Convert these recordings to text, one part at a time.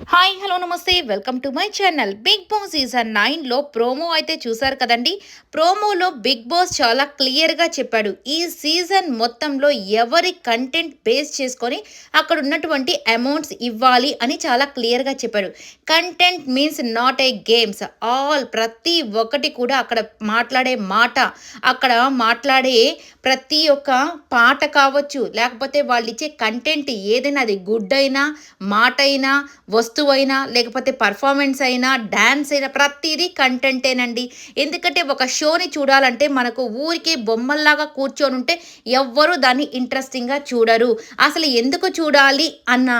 Hi hello నమస్తే. Welcome to my channel. Big boss season నైన్లో promo అయితే చూసారు కదండి. ప్రోమోలో బిగ్ బాస్ చాలా క్లియర్గా చెప్పాడు. ఈ సీజన్ మొత్తంలో ఎవరి కంటెంట్ బేస్ చేసుకొని అక్కడ ఉన్నటువంటి అమౌంట్స్ ఇవ్వాలి అని చాలా క్లియర్గా చెప్పాడు. Content means not a games. All ప్రతి ఒక్కటి కూడా అక్కడ మాట్లాడే మాట అక్కడ మాట్లాడే ప్రతి ఒక్క పాట కావచ్చు లేకపోతే వాళ్ళు ఇచ్చే కంటెంట్ ఏదైనా అది గుడ్ అయినా మాట అయినా వస్తువు అయినా లేకపోతే పర్ఫార్మెన్స్ అయినా డ్యాన్స్ అయినా ప్రతిదీ కంటెంటేనండి ఎందుకంటే ఒక షోని చూడాలంటే మనకు ఊరికి బొమ్మల్లాగా కూర్చొని ఉంటే ఎవ్వరూ దాన్ని ఇంట్రెస్టింగ్గా చూడరు. అసలు ఎందుకు చూడాలి అన్న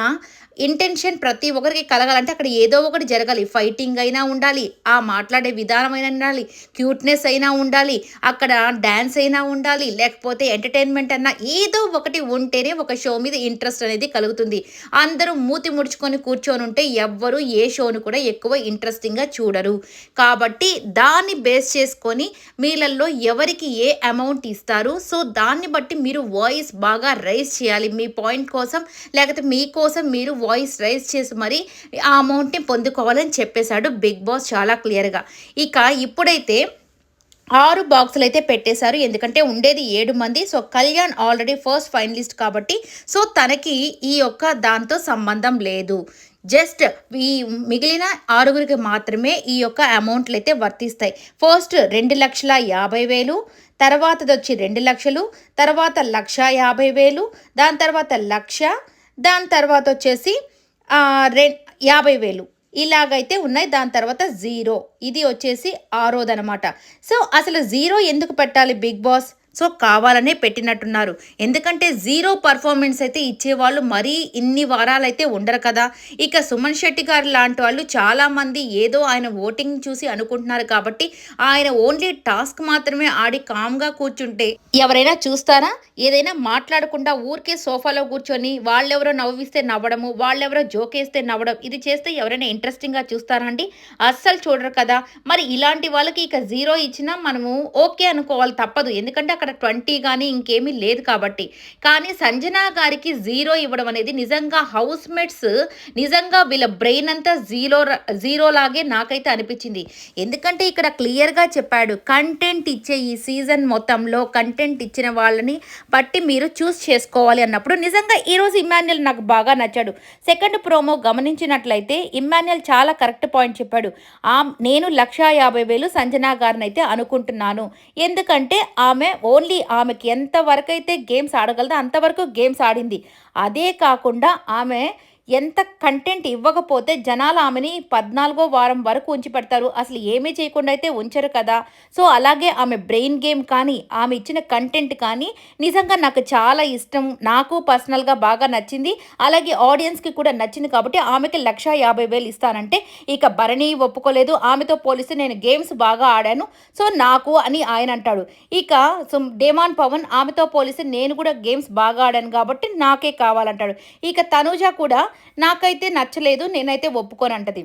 ఇంటెన్షన్ ప్రతి ఒక్కరికి కలగాలంటే అక్కడ ఏదో ఒకటి జరగాలి. ఫైటింగ్ అయినా ఉండాలి ఆ మాట్లాడే విధానమైన ఉండాలి క్యూట్నెస్ అయినా ఉండాలి అక్కడ డ్యాన్స్ అయినా ఉండాలి లేకపోతే ఎంటర్టైన్మెంట్ అన్నా ఏదో ఒకటి ఉంటేనే ఒక షో మీద ఇంట్రెస్ట్ అనేది కలుగుతుంది. అందరూ మూతి ముడుచుకొని కూర్చొని ఉంటే ఎవ్వరు ఏ షోను కూడా ఎక్కువ ఇంట్రెస్టింగ్గా చూడరు. కాబట్టి దాన్ని బేస్ చేసుకొని మీలల్లో ఎవరికి ఏ అమౌంట్ ఇస్తారు సో దాన్ని బట్టి మీరు వాయిస్ బాగా రైజ్ చేయాలి. మీ పాయింట్ కోసం లేకపోతే మీకోసం మీరు వాయిస్ రైజ్ చేసి మరి ఆ అమౌంట్ని పొందుకోవాలని చెప్పేశాడు బిగ్ బాస్ చాలా క్లియర్గా. ఇక ఇప్పుడైతే ఆరు బాక్సులు అయితే పెట్టేశారు. ఎందుకంటే ఉండేది ఏడు మంది. So Kalyan already first finalist కాబట్టి సో తనకి ఈ యొక్క దాంతో సంబంధం లేదు. జస్ట్ ఈ మిగిలిన ఆరుగురికి మాత్రమే ఈ యొక్క అమౌంట్లు అయితే వర్తిస్తాయి. ఫస్ట్ రెండు లక్షల యాభై వేలు తర్వాతది వచ్చి రెండు లక్షలు తర్వాత లక్ష యాభై వేలు దాని తర్వాత లక్ష దాని తర్వాత వచ్చేసి రె యాభై వేలు. ఇలాగైతే ఉన్నాయి. దాని తర్వాత జీరో. ఇది వచ్చేసి ఆరోదనమాట. సో అసలు జీరో ఎందుకు పెట్టాలి బిగ్ బాస్? సో కావాలనే పెట్టినట్టున్నారు. ఎందుకంటే జీరో పర్ఫార్మెన్స్ అయితే ఇచ్చేవాళ్ళు మరీ ఇన్ని వారాలు అయితే ఉండరు కదా. ఇక సుమన్ శెట్టి గారు లాంటి వాళ్ళు చాలామంది ఏదో ఆయన ఓటింగ్ చూసి అనుకుంటున్నారు కాబట్టి ఆయన ఓన్లీ టాస్క్ మాత్రమే ఆడి కామ్గా కూర్చుంటే ఎవరైనా చూస్తారా? ఏదైనా మాట్లాడకుండా ఊరికే సోఫాలో కూర్చొని వాళ్ళెవరో నవ్విస్తే నవ్వడము వాళ్ళెవరో జోకేస్తే నవ్వడం ఇది చేస్తే ఎవరైనా ఇంట్రెస్టింగ్గా చూస్తారా అండి? అస్సలు చూడరు కదా. మరి ఇలాంటి వాళ్ళకి ఇక జీరో ఇచ్చినా మనము ఓకే అనుకోవాలి తప్పదు. ఎందుకంటే అక్కడ ట్వంటీ కానీ ఇంకేమీ లేదు కాబట్టి. కానీ సంజన గారికి జీరో ఇవ్వడం అనేది నిజంగా హౌస్ మేట్స్ నిజంగా వీళ్ళ బ్రెయిన్ అంతా జీరో జీరో లాగే నాకైతే అనిపించింది. ఎందుకంటే ఇక్కడ క్లియర్గా చెప్పాడు కంటెంట్ ఇచ్చే ఈ సీజన్ మొత్తంలో కంటెంట్ ఇచ్చిన వాళ్ళని బట్టి మీరు చూస్ చేసుకోవాలి అన్నప్పుడు నిజంగా ఈరోజు ఇమాన్యుల్ నాకు బాగా నచ్చాడు. సెకండ్ ప్రోమో గమనించినట్లయితే ఇమాన్యుల్ చాలా కరెక్ట్ పాయింట్ చెప్పాడు. ఆ నేను లక్షా యాభై వేలు సంజనా గారిని అయితే అనుకుంటున్నాను. ఎందుకంటే ఆమె ఓన్లీ ఆమెకి ఎంతవరకు అయితే గేమ్స్ ఆడగలదో అంతవరకు గేమ్స్ ఆడింది. అదే కాకుండా ఆమె ఎంత కంటెంట్ ఇవ్వకపోతే జనాలు ఆమెని పద్నాలుగో వారం వరకు ఉంచి పెడతారు. అసలు ఏమీ చేయకుండా అయితే ఉంచరు కదా. సో అలాగే ఆమె బ్రెయిన్ గేమ్ కానీ ఆమె ఇచ్చిన కంటెంట్ కానీ నిజంగా నాకు చాలా ఇష్టం. నాకు పర్సనల్గా బాగా నచ్చింది. అలాగే ఆడియన్స్కి కూడా నచ్చింది కాబట్టి ఆమెకి లక్ష యాభై వేలు ఇస్తానంటే ఇక భరణి ఒప్పుకోలేదు. ఆమెతో పోలిస్తే నేను గేమ్స్ బాగా ఆడాను. సో నాకు అని ఆయన అంటాడు. ఇక సో డేమాన్ పవన్ ఆమెతో పోలిస్తే నేను కూడా గేమ్స్ బాగా ఆడాను కాబట్టి నాకే కావాలంటాడు. ఇక తనూజ కూడా నాకైతే నచ్చలేదు నేనైతే ఒప్పుకోనంటది.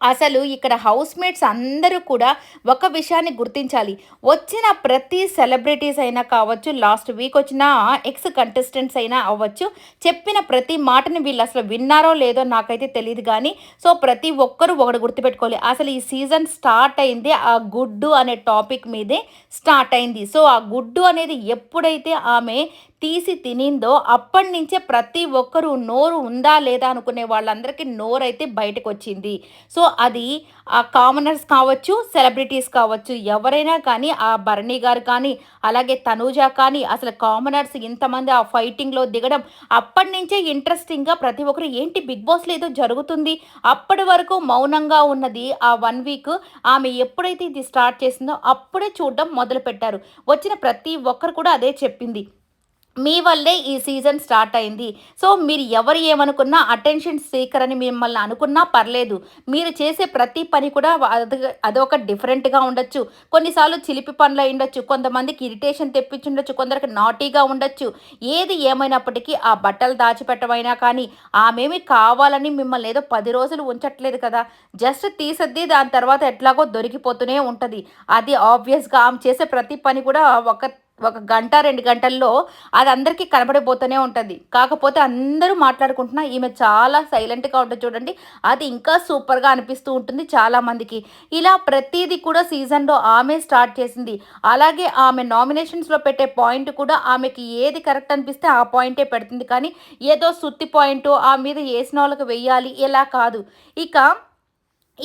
అసలు ఇక్కడ హౌస్ మేట్స్ అందరూ కూడా ఒక విషయాన్ని గుర్తించాలి. వచ్చిన ప్రతి సెలబ్రిటీస్ అయినా కావచ్చు లాస్ట్ వీక్ వచ్చిన ఎక్స్ కంటెస్టెంట్స్ అయినా అవ్వచ్చు చెప్పిన ప్రతి మాటని వీళ్ళు అసలు విన్నారో లేదో నాకైతే తెలియదు కానీ సో ప్రతి ఒక్కరూ ఒకటి గుర్తుపెట్టుకోవాలి. అసలు ఈ సీజన్ స్టార్ట్ అయింది ఆ గుడ్డు అనే టాపిక్ మీదే స్టార్ట్ అయింది. సో ఆ గుడ్డు అనేది ఎప్పుడైతే ఆమె తీసి తినిందో అప్పటి నుంచే ప్రతి ఒక్కరూ నోరు ఉందా లేదా అనుకునే వాళ్ళందరికీ నోరు అయితే బయటకు వచ్చింది సో అది ఆ కామనర్స్ కావచ్చు సెలబ్రిటీస్ కావచ్చు ఎవరైనా కానీ ఆ భరణి గారు కానీ అలాగే తనూజ కానీ అసలు కామనర్స్ ఇంతమంది ఆ ఫైటింగ్లో దిగడం అప్పటి నుంచే ఇంట్రెస్టింగ్గా ప్రతి ఒక్కరు ఏంటి బిగ్ బాస్ లేదో జరుగుతుంది? అప్పటి వరకు మౌనంగా ఉన్నది ఆ వన్ వీక్ ఆమె ఎప్పుడైతే ఇది స్టార్ట్ చేసిందో అప్పుడే చూడడం మొదలుపెట్టారు. వచ్చిన ప్రతి ఒక్కరు కూడా అదే చెప్పింది. మీ వల్లే ఈ సీజన్ స్టార్ట్ అయింది. సో మీరు ఎవరు ఏమనుకున్నా అటెన్షన్ సీకర్ అని మిమ్మల్ని అనుకున్నా పర్లేదు. మీరు చేసే ప్రతి పని కూడా అదొక డిఫరెంట్గా ఉండొచ్చు. కొన్నిసార్లు చిలిపి పనులు అయి ఉండొచ్చు. కొంతమందికి ఇరిటేషన్ తెప్పించుండొచ్చు కొందరికి నాటీగా ఉండొచ్చు. ఏది ఏమైనప్పటికీ ఆ బట్టలు దాచిపెట్టమైనా కానీ ఆమెమి కావాలని మిమ్మల్ని ఏదో పది రోజులు ఉంచట్లేదు కదా. జస్ట్ తీసద్ది దాని తర్వాత ఎట్లాగో దొరికిపోతూనే ఉంటుంది. అది ఆబ్వియస్గా ఆమె చేసే ప్రతి పని కూడా ఒక ఒక గంట రెండు గంటల్లో అది అందరికీ కనబడిపోతూనే ఉంటుంది. కాకపోతే అందరూ మాట్లాడుకుంటున్నా ఈమె చాలా సైలెంట్గా ఉంటుంది చూడండి అది ఇంకా సూపర్గా అనిపిస్తూ ఉంటుంది చాలామందికి ఇలా ప్రతిదీ కూడా సీజన్లో ఆమె స్టార్ట్ చేసింది. అలాగే ఆమె నామినేషన్స్లో పెట్టే పాయింట్ కూడా ఆమెకి ఏది కరెక్ట్ అనిపిస్తే ఆ పాయింటే పెడుతుంది. కానీ ఏదో సుత్తి పాయింట్ ఆ మీద వేసిన వాళ్ళకి వెయ్యాలి ఇలా కాదు. ఇక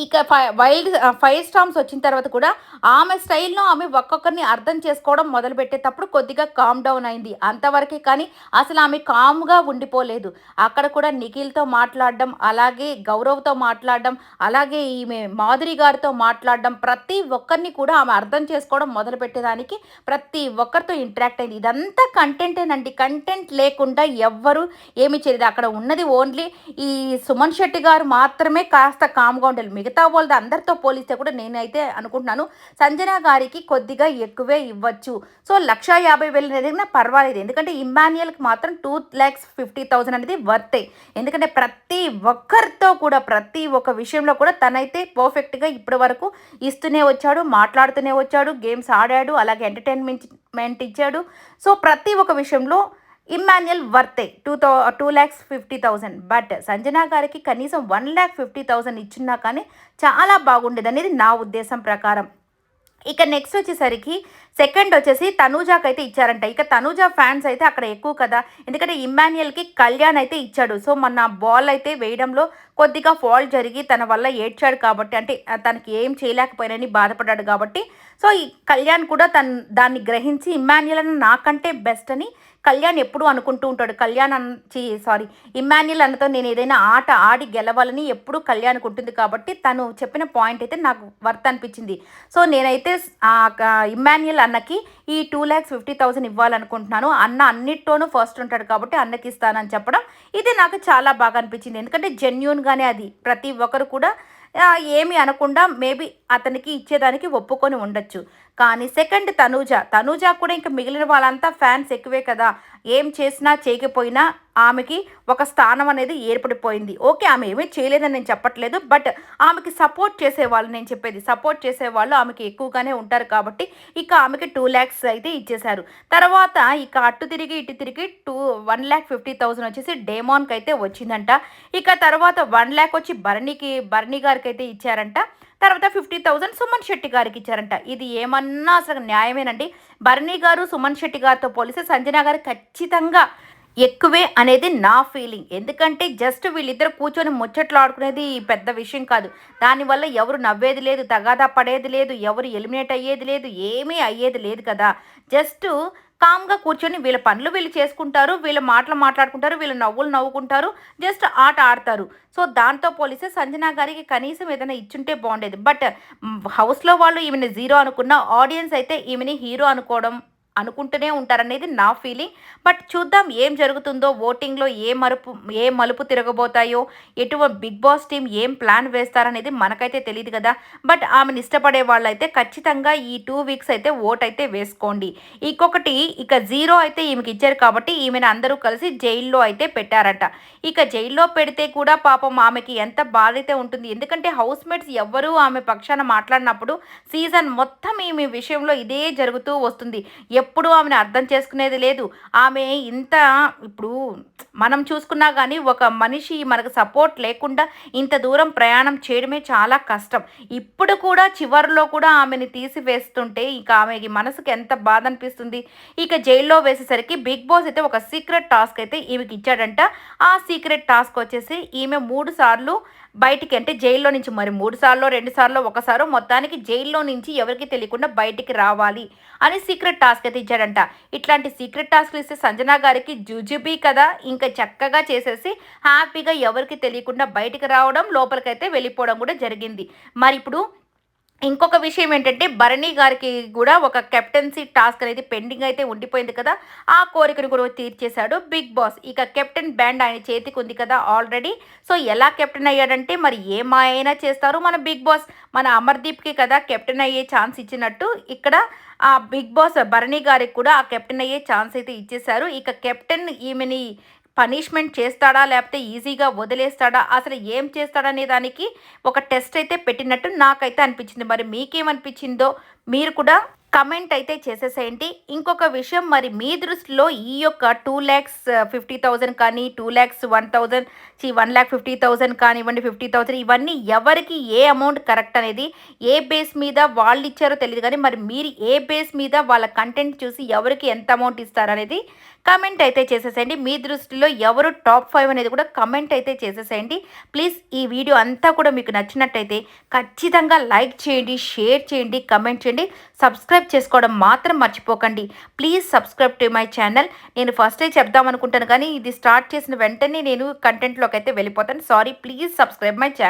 ఇక ఫై వైల్డ్ ఫైవ్ స్టామ్స్ వచ్చిన తర్వాత కూడా ఆమె స్టైల్లో ఆమె ఒక్కొక్కరిని అర్థం చేసుకోవడం మొదలుపెట్టేటప్పుడు కొద్దిగా కామ్ డౌన్ అయింది. అంతవరకే కానీ అసలు ఆమె కామ్గా ఉండిపోలేదు. అక్కడ కూడా నిఖిల్తో మాట్లాడడం అలాగే గౌరవ్తో మాట్లాడడం అలాగే ఈమె మాధురి గారితో మాట్లాడడం ప్రతి ఒక్కరిని కూడా ఆమె అర్థం చేసుకోవడం మొదలుపెట్టేదానికి ప్రతి ఒక్కరితో ఇంటరాక్ట్ అయింది. ఇదంతా కంటెంటేనండి. కంటెంట్ లేకుండా ఎవ్వరు ఏమి చేయలేదు. అక్కడ ఉన్నది ఓన్లీ ఈ సుమన్ శెట్టి గారు మాత్రమే కాస్త కామ్గా ఉండాలి. మిగతా వాళ్ళది అందరితో పోలిస్తే కూడా నేనైతే అనుకుంటున్నాను సంజన గారికి కొద్దిగా ఎక్కువే ఇవ్వచ్చు. సో లక్ష యాభై వేలు అనేది పర్వాలేదు. ఎందుకంటే ఇమ్మాన్యుయల్కి మాత్రం టూ ల్యాక్స్ ఫిఫ్టీ థౌసండ్ అనేది వర్తే. ఎందుకంటే ప్రతి ఒక్కరితో కూడా ప్రతి ఒక్క విషయంలో కూడా తనైతే పర్ఫెక్ట్గా ఇప్పటి వరకు ఇస్తూనే వచ్చాడు మాట్లాడుతూనే వచ్చాడు గేమ్స్ ఆడాడు అలాగే ఎంటర్టైన్మెంట్ ఇచ్చాడు. సో ప్రతి ఒక్క విషయంలో Emmanuel వర్తే two thou two lakhs fifty thousand. But Sanjana గారికి కనీసం వన్ ల్యాక్ ఫిఫ్టీ థౌసండ్ ఇచ్చినా కానీ చాలా బాగుండేది అనేది నా ఉద్దేశం ప్రకారం. ఇక నెక్స్ట్ వచ్చేసరికి సెకండ్ వచ్చేసి తనూజాకి అయితే ఇచ్చారంట. ఇక తనూజా ఫ్యాన్స్ అయితే అక్కడ ఎక్కువ కదా. ఎందుకంటే ఇమ్మాన్యుయల్కి కళ్యాణ్ అయితే ఇచ్చాడు. సో మొన్న బాల్ అయితే వేయడంలో కొద్దిగా ఫాల్ట్ జరిగి తన వల్ల ఏడ్చాడు కాబట్టి అంటే తనకి ఏం చేయలేకపోయినని బాధపడ్డాడు కాబట్టి. సో ఈ కళ్యాణ్ కూడా తన దాన్ని గ్రహించి ఇమ్మాన్యుయల్ అని నాకంటే బెస్ట్ అని కళ్యాణ్ ఎప్పుడూ అనుకుంటూ ఉంటాడు. కళ్యాణ్ అన్ సారీ ఇమ్మాన్యుల్ అన్నతో నేను ఏదైనా ఆట ఆడి గెలవాలని ఎప్పుడూ కళ్యాణ్కి ఉంటుంది కాబట్టి తను చెప్పిన పాయింట్ అయితే నాకు వర్త్ అనిపించింది. సో నేనైతే ఇమ్మాన్యుల్ అన్నకి ఈ టూ ల్యాక్స్ ఫిఫ్టీ థౌసండ్ ఇవ్వాలనుకుంటున్నాను. అన్న అన్నిట్లోనూ ఫస్ట్ ఉంటాడు కాబట్టి అన్నకి ఇస్తానని చెప్పడం ఇది నాకు చాలా బాగా అనిపించింది. ఎందుకంటే జెన్యున్గానే అది ప్రతి ఒక్కరు కూడా ఏమి అనకుండా మేబీ అతనికి ఇచ్చేదానికి ఒప్పుకొని ఉండొచ్చు. కానీ సెకండ్ తనూజ తనూజ కూడా ఇంకా మిగిలిన వాళ్ళంతా ఫ్యాన్స్ ఎక్కువే కదా. ఏం చేసినా చేయకపోయినా ఆమెకి ఒక స్థానం అనేది ఏర్పడిపోయింది. ఓకే ఆమె ఏమీ చేయలేదని నేను చెప్పట్లేదు బట్ ఆమెకి సపోర్ట్ చేసేవాళ్ళు నేను చెప్పేది సపోర్ట్ చేసేవాళ్ళు ఆమెకి ఎక్కువగానే ఉంటారు కాబట్టి ఇక ఆమెకి టూ ల్యాక్స్ అయితే ఇచ్చేశారు. తర్వాత ఇక అటు తిరిగి ఇటు తిరిగి two one lakh fifty thousand వచ్చేసి డేమాన్కి అయితే వచ్చిందంట. ఇక తర్వాత వన్ ల్యాక్ వచ్చి భరణికి భరణి గారికి అయితే ఇచ్చారంట. తర్వాత ఫిఫ్టీ థౌజండ్ సుమన్ శెట్టి గారికి ఇచ్చారంట. ఇది ఏమన్నా అసలు న్యాయమేనండి? భరణి గారు సుమన్ శెట్టి గారితో పోలిస్తే సంజన గారు ఖచ్చితంగా ఎక్కువే అనేది నా ఫీలింగ్. ఎందుకంటే జస్ట్ వీళ్ళిద్దరు కూర్చొని ముచ్చట్లు ఆడుకునేది పెద్ద విషయం కాదు. దానివల్ల ఎవరు నవ్వేది లేదు తగాదా పడేది లేదు ఎవరు ఎలిమినేట్ అయ్యేది లేదు ఏమీ అయ్యేది లేదు కదా. జస్ట్ కామ్గా కూర్చొని వీళ్ళ పనులు వీళ్ళు చేసుకుంటారు వీళ్ళ మాటలు మాట్లాడుకుంటారు వీళ్ళ నవ్వులు నవ్వుకుంటారు జస్ట్ ఆట ఆడతారు. సో దాంతో పోలిస్తే సంజనా గారికి కనీసం ఏదైనా ఇచ్చుంటే బాగుండేది. బట్ హౌస్లో వాళ్ళు ఈమెని జీరో అనుకున్న ఆడియన్స్ అయితే ఈమెని హీరో అనుకోవడం అనుకుంటూనే ఉంటారనేది నా ఫీలింగ్ బట్ చూద్దాం ఏం జరుగుతుందో ఓటింగ్లో ఏ మరుపు ఏ మలుపు తిరగబోతాయో ఎటువంటి బిగ్ బాస్ టీం ఏం ప్లాన్ వేస్తారనేది మనకైతే తెలియదు కదా. బట్ ఆమెను ఇష్టపడే వాళ్ళైతే ఖచ్చితంగా ఈ టూ వీక్స్ అయితే ఓట్ అయితే వేసుకోండి. ఇంకొకటి ఇక జీరో అయితే ఈమెకి ఇచ్చారు కాబట్టి ఈమెను అందరూ కలిసి జైల్లో అయితే పెట్టారట. ఇక జైల్లో పెడితే కూడా పాపం ఆమెకి ఎంత బాధ అయితే ఉంటుంది. ఎందుకంటే హౌస్ మేట్స్ ఎవ్వరూ ఆమె పక్షాన మాట్లాడినప్పుడు సీజన్ మొత్తం ఈమె విషయంలో ఇదే జరుగుతూ వస్తుంది. ఎప్పుడు ఆమెను అర్థం చేసుకునేది లేదు. ఆమె ఇంత ఇప్పుడు మనం చూసుకున్నా కానీ ఒక మనిషి మనకు సపోర్ట్ లేకుండా ఇంత దూరం ప్రయాణం చేయడమే చాలా కష్టం. ఇప్పుడు కూడా చివరిలో కూడా ఆమెని తీసివేస్తుంటే ఇక ఆమెకి మనసుకి ఎంత బాధ అనిపిస్తుంది? ఇక జైల్లో వేసేసరికి బిగ్ బాస్ అయితే ఒక సీక్రెట్ టాస్క్ అయితే ఈమెకి ఇచ్చాడంట. ఆ సీక్రెట్ టాస్క్ వచ్చేసి ఈమె మూడు సార్లు బయటికి అంటే జైల్లో నుంచి మరి మూడు సార్లు రెండు సార్లు ఒకసారో మొత్తానికి జైల్లో నుంచి ఎవరికి తెలియకుండా బయటికి రావాలి అని సీక్రెట్ టాస్క్ అయితే ఇచ్చాడంట. ఇట్లాంటి సీక్రెట్ టాస్క్లు ఇస్తే సంజనా గారికి జుజుబీ కదా. ఇంకా చక్కగా చేసేసి హ్యాపీగా ఎవరికి తెలియకుండా బయటికి రావడం లోపలికైతే వెళ్ళిపోవడం కూడా జరిగింది. మరి ఇప్పుడు ఇంకొక విషయం ఏంటంటే భరణి గారికి కూడా ఒక కెప్టెన్సీ టాస్క్ అనేది పెండింగ్ అయితే ఉండిపోయింది కదా. ఆ కోరికను కూడా తీర్చేశాడు బిగ్ బాస్. ఇక కెప్టెన్ బ్యాండ్ ఆయన చేతికి ఉంది కదా ఆల్రెడీ సో ఎలా కెప్టెన్ అయ్యాడంటే మరి ఏమైనా చేస్తారు. మన బిగ్ బాస్ మన అమర్దీప్కి కదా కెప్టెన్ అయ్యే ఛాన్స్ ఇచ్చినట్టు. ఇక్కడ ఆ బిగ్ బాస్ భరణి గారికి కూడా ఆ కెప్టెన్ అయ్యే ఛాన్స్ అయితే ఇచ్చేశారు. ఇక కెప్టెన్ ఈమెని పనిష్మెంట్ చేస్తాడా లేకపోతే ఈజీగా వదిలేస్తాడా అసలు ఏం చేస్తాడనే దానికి ఒక టెస్ట్ అయితే పెట్టినట్టు నాకైతే అనిపించింది. మరి మీకేమనిపించిందో మీరు కూడా కమెంట్ అయితే చేసేసేయండి. ఇంకొక విషయం మరి మీ దృష్టిలో ఈ యొక్క టూ ల్యాక్స్ ఫిఫ్టీ థౌజండ్ కానీ టూ ల్యాక్స్ వన్ థౌజండ్ చి వన్ ల్యాక్ ఫిఫ్టీ థౌజండ్ కానివ్వండి ఫిఫ్టీ థౌజండ్ ఇవన్నీ ఎవరికి ఏ అమౌంట్ కరెక్ట్ అనేది ఏ బేస్ మీద వాళ్ళు ఇచ్చారో తెలియదు కానీ మరి మీరు ఏ బేస్ మీద వాళ్ళ కంటెంట్ చూసి ఎవరికి ఎంత అమౌంట్ ఇస్తారనేది కమెంట్ అయితే చేసేసేయండి. మీ దృష్టిలో ఎవరు టాప్ ఫైవ్ అనేది కూడా కమెంట్ అయితే చేసేసేయండి. ప్లీజ్ ఈ వీడియో అంతా కూడా మీకు నచ్చినట్టయితే ఖచ్చితంగా లైక్ చేయండి షేర్ చేయండి కమెంట్ చేయండి. సబ్స్క్రైబ్ చేసుకోవడం మాత్రం మర్చిపోకండి. Please subscribe to my channel నేను ఫస్టే చెప్దాం అనుకుంటాను కానీ ఇది స్టార్ట్ చేసిన వెంటనే నేను కంటెంట్లోకి అయితే వెళ్ళిపోతాను. Sorry please subscribe my channel